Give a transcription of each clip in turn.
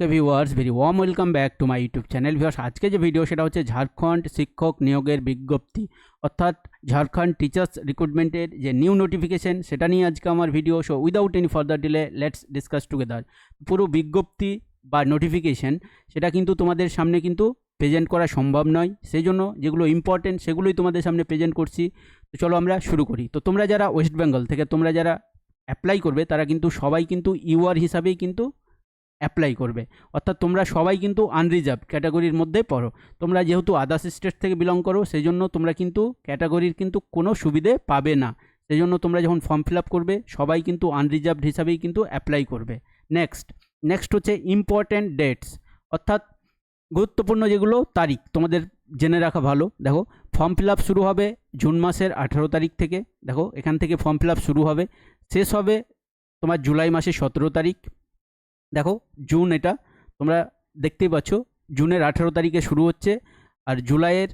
Okay viewers very warm welcome back to my YouTube channel viewers আজকে যে video সেটা হচ্ছে ঝাড়খণ্ড শিক্ষক নিয়োগের বিজ্ঞপ্তি। অর্থাৎ ঝাড়খণ্ড টিচার্স রিক্রুটমেন্টের যে নিউ নোটিফিকেশন সেটা নিয়ে আজকে আমার video so without any further delay let's discuss together পুরো বিজ্ঞপ্তি বা নোটিফিকেশন সেটা কিন্তু তোমাদের সামনে কিন্তু প্রেজেন্ট করা সম্ভব নয়। সেই জন্য যেগুলো ইম্পর্টেন্ট সেগুলোই তোমাদের সামনে প্রেজেন্ট করছি। তো চলো আমরা শুরু করি। তো তোমরা যারা ওয়েস্ট বেঙ্গল থেকে, তোমরা যারা অ্যাপ্লাই করবে, তারা কিন্তু সবাই কিন্তু ইউআর হিসাবেই কিন্তু অ্যাপ্লাই করবে। অর্থাৎ তোমরা সবাই কিন্তু আনরিজার্ভ ক্যাটাগরির মধ্যে পড়ো। তোমরা যেহেতু আদার্স স্টেট থেকে বিলং করো সেই জন্য তোমরা কিন্তু ক্যাটাগরির কিন্তু কোনো সুবিধে পাবে না। সেই জন্য তোমরা যখন ফর্ম ফিল আপ করবে, সবাই কিন্তু আনরিজার্ভড হিসাবেই কিন্তু অ্যাপ্লাই করবে। নেক্সট নেক্সট হচ্ছে ইম্পর্ট্যান্ট ডেটস অর্থাৎ গুরুত্বপূর্ণ যেগুলো, তারিখ। তোমাদের জেনে রাখা ভালো। দেখো ফর্ম ফিল আপ শুরু হবে জুন মাসের আঠারো তারিখ থেকে। দেখো, এখান থেকে ফর্ম ফিল আপ শুরু হবে। শেষ হবে তোমার জুলাই মাসের সতেরো তারিখ। দেখো জুন এটা। তোমরা দেখতেই পাচ্ছ জুনের আঠেরো তারিখে শুরু হচ্ছে আর জুলাইয়ের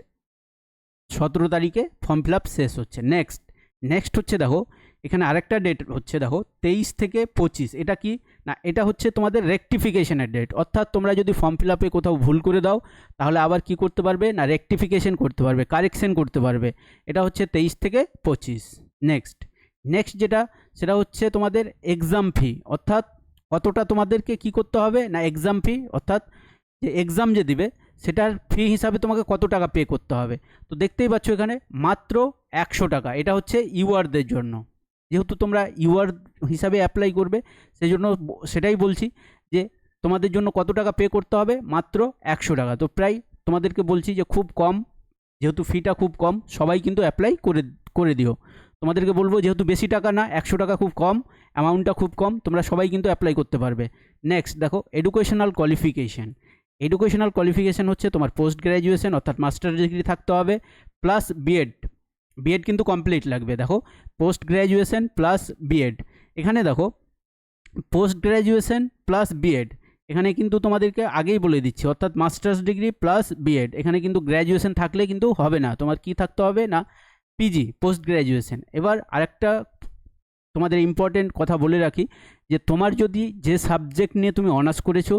সতেরো তারিখে ফর্ম ফিল শেষ হচ্ছে। নেক্সট নেক্সট হচ্ছে দেখো, এখানে আরেকটা ডেট হচ্ছে দেখো, তেইশ থেকে পঁচিশ। এটা কি? না, এটা হচ্ছে তোমাদের রেকটিফিকেশনের ডেট অর্থাৎ তোমরা যদি ফর্ম ফিল আপে কোথাও ভুল করে দাও, তাহলে আবার কি করতে পারবে? না রেকটিফিকেশন করতে পারবে কারেকশন করতে পারবে। এটা হচ্ছে তেইশ থেকে পঁচিশ। নেক্সট নেক্সট যেটা, সেটা হচ্ছে তোমাদের এক্সাম ফি অর্থাৎ কতটা তোমাদেরকে কি করতে হবে? না এক্সাম ফি অর্থাৎ যে এক্সাম যে দিবে, সেটার ফি হিসাবে তোমাকে কত টাকা পে করতে হবে? তো দেখতেই পাচ্ছ এখানে মাত্র একশো টাকা। এটা হচ্ছে ইউআরদের জন্য। যেহেতু তোমরা ইউআর হিসাবে অ্যাপ্লাই করবে সেই জন্য সেটাই বলছি যে তোমাদের জন্য কত টাকা পে করতে হবে? মাত্র একশো টাকা। তো প্রায় তোমাদেরকে বলছি যে খুব কম, যেহেতু ফিটা খুব কম, সবাই কিন্তু অ্যাপ্লাই করে করে দিও। তোমাদেরকে বলব, যেহেতু বেশি টাকা না, একশো টাকা খুব কম অ্যামাউন্টটা খুব কম, তোমরা সবাই কিন্তু অ্যাপ্লাই করতে পারবে। নেক্সট দেখো এডুকেশনাল কোয়ালিফিকেশান এডুকেশনাল কোয়ালিফিকেশান হচ্ছে তোমার পোস্ট গ্র্যাজুয়েশন অর্থাৎ মাস্টার ডিগ্রি থাকতে হবে plus B Ed B Ed কিন্তু কমপ্লিট লাগবে, দেখো পোস্ট গ্র্যাজুয়েশন প্লাস বিএড এখানে দেখো পোস্ট গ্র্যাজুয়েশন প্লাস বিএড এখানে কিন্তু তোমাদেরকে আগেই বলে দিচ্ছি, অর্থাৎ মাস্টার্স ডিগ্রি প্লাস বিএড এখানে কিন্তু গ্র্যাজুয়েশন থাকলে কিন্তু হবে না, তোমার কি থাকতে হবে না পিজি পোস্ট গ্র্যাজুয়েশন এবার আরেকটা তোমাদের ইম্পর্টেন্ট কথা বলে রাখি, যে তোমার যদি যে সাবজেক্ট নিয়ে তুমি অনার্স করেছ,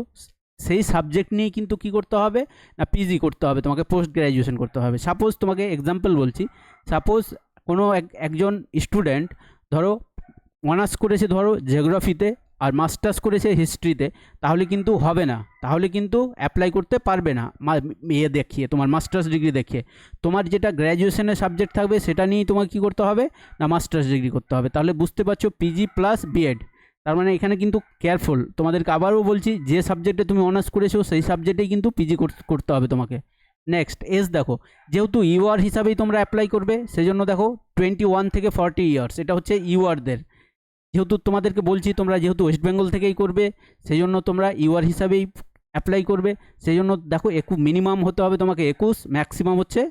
সেই সাবজেক্ট নিয়ে কিন্তু কি করতে হবে? না পিজি করতে হবে, তোমাকে পোস্ট গ্র্যাজুয়েশন করতে হবে। সাপোজ তোমাকে এক্সাম্পল বলছি সাপোজ কোনো এক, একজন স্টুডেন্ট ধরো অনার্স করেছে ধরো জিওগ্রাফিতে আর মাস্টার্স করেছে হিস্ট্রিতে, তাহলে কিন্তু হবে না। তাহলে কিন্তু অ্যাপ্লাই করতে পারবে না। ইয়ে দেখিয়ে, তোমার মাস্টার্স ডিগ্রি দেখিয়ে। তোমার যেটা গ্র্যাজুয়েশনের সাবজেক্ট থাকবে, সেটা নিয়েই তোমাকে কী করতে হবে? না, মাস্টার্স ডিগ্রি করতে হবে। তাহলে বুঝতে পারছ পিজি প্লাস বিএড তার মানে এখানে কিন্তু কেয়ারফুল তোমাদেরকে আবারও বলছি, যে সাবজেক্টে তুমি অনার্স করেছ, সেই সাবজেক্টেই কিন্তু পিজি করতে হবে তোমাকে। নেক্সট এজ দেখো। যেহেতু ইউআর হিসাবেই তোমরা অ্যাপ্লাই করবে সেই জন্য দেখো টোয়েন্টি ওয়ান থেকে ফর্টি ইয়ার্স এটা হচ্ছে ইউআরদের যেহেতু তোমাদেরকে বলছি তোমরা যেহেতু ওয়েস্ট বেঙ্গল থেকেই করবে সেই জন্য তোমরা ইউআর হিসাবেই অ্যাপ্লাই করবে। সেই জন্য দেখো একু মিনিমাম হতে হবে তোমাকে একুশ ম্যাক্সিমাম হচ্ছে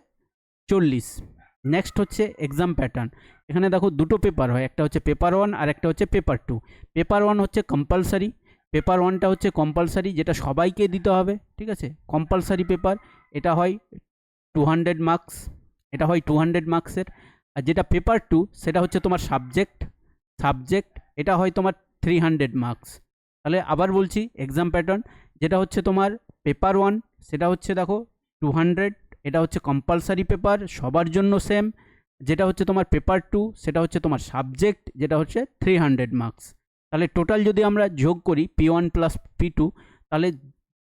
চল্লিশ। নেক্সট হচ্ছে এক্সাম প্যাটার্ন এখানে দেখো দুটো পেপার হয়, একটা হচ্ছে পেপার ওয়ান আর একটা হচ্ছে পেপার টু পেপার ওয়ান হচ্ছে কম্পালসারি পেপার ওয়ানটা হচ্ছে কম্পালসারি যেটা সবাইকে দিতে হবে, ঠিক আছে? কম্পালসারি পেপার এটা হয় টু হান্ড্রেড মার্কস এটা হয় টু হান্ড্রেড মার্কসের আর যেটা পেপার টু সেটা হচ্ছে তোমার সাবজেক্ট সাবজেক্ট এটা হয় তোমার থ্রি হান্ড্রেড মার্কস তাহলে আবার বলছি এক্সাম প্যাটার্ন যেটা হচ্ছে তোমার পেপার ওয়ান সেটা হচ্ছে দেখো টু হান্ড্রেড এটা হচ্ছে কম্পালসারি পেপার সবার জন্য সেম যেটা হচ্ছে তোমার পেপার টু সেটা হচ্ছে তোমার সাবজেক্ট যেটা হচ্ছে থ্রি হান্ড্রেড মার্কস তাহলে টোটাল যদি আমরা যোগ করি P one plus P two তাহলে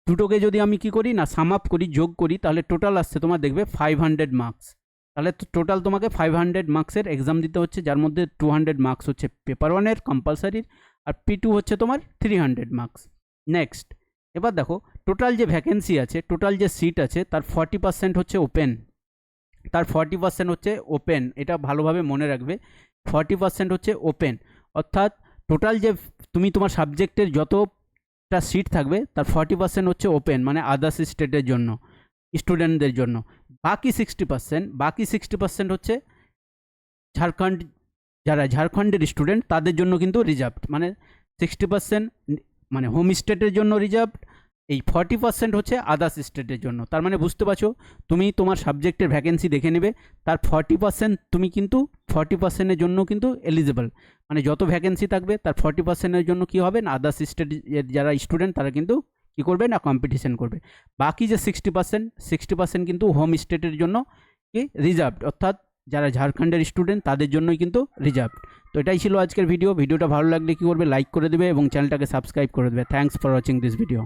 দুটোকে যদি আমি কি করি না সাম আপ করি, যোগ করি, তাহলে টোটাল আসছে তোমার দেখবে ফাইভ হান্ড্রেড মার্কস তাহলে তো টোটাল তোমাকে ফাইভ হান্ড্রেড মার্কসের এক্সাম দিতে হচ্ছে, যার মধ্যে টু হান্ড্রেড মার্কস হচ্ছে পেপার ওয়ানের কম্পালসারির আর পি টু হচ্ছে তোমার থ্রি হান্ড্রেড মার্কস নেক্সট এবার দেখো টোটাল যে ভ্যাকেন্সি আছে টোটাল যে সিট আছে, তার ফর্টি পার্সেন্ট হচ্ছে ওপেন তার ফর্টি পার্সেন্ট হচ্ছে ওপেন এটা ভালোভাবে মনে রাখবে। ফর্টি পার্সেন্ট হচ্ছে ওপেন অর্থাৎ টোটাল যে তুমি তোমার সাবজেক্টের যতটা সিট থাকবে, তার ফর্টি পার্সেন্ট হচ্ছে ওপেন মানে আদার্স স্টেটের জন্য স্টুডেন্টদের জন্য। বাকি সিক্সটি পার্সেন্ট বাকি সিক্সটি পার্সেন্ট হচ্ছে ঝাড়খণ্ড, যারা ঝাড়খণ্ডের স্টুডেন্ট তাদের জন্য কিন্তু রিজার্ভড মানে সিক্সটি পার্সেন্ট মানে হোম স্টেটের জন্য রিজার্ভড এই ফর্টি পার্সেন্ট হচ্ছে আদার্স স্টেটের জন্য। তার মানে বুঝতে পারছ, তুমি তোমার সাবজেক্টের ভ্যাকেন্সি দেখে নেবে, তার ফর্টি পার্সেন্ট তুমি কিন্তু ফর্টি পার্সেন্টের জন্য কিন্তু এলিজিবল মানে যত ভ্যাকেন্সি থাকবে, তার ফর্টি পার্সেন্টের জন্য কী হবে না আদার্স স্টেট যারা স্টুডেন্ট তারা কিন্তু কী করবে না কম্পিটিশন করবে। বাকি যে সিক্সটি পার্সেন্ট সিক্সটি পার্সেন্ট কিন্তু হোম স্টেটের জন্য কি রিজার্ভড অর্থাৎ যারা ঝাড়খণ্ডের স্টুডেন্ট তাদের জন্যই কিন্তু রিজার্ভ তো এটাই ছিল আজকের ভিডিও ভিডিওটা ভালো লাগলে কী করবে লাইক করে দেবে এবং চ্যানেলটাকে সাবস্ক্রাইব করে দেবে। Thanks for watching this video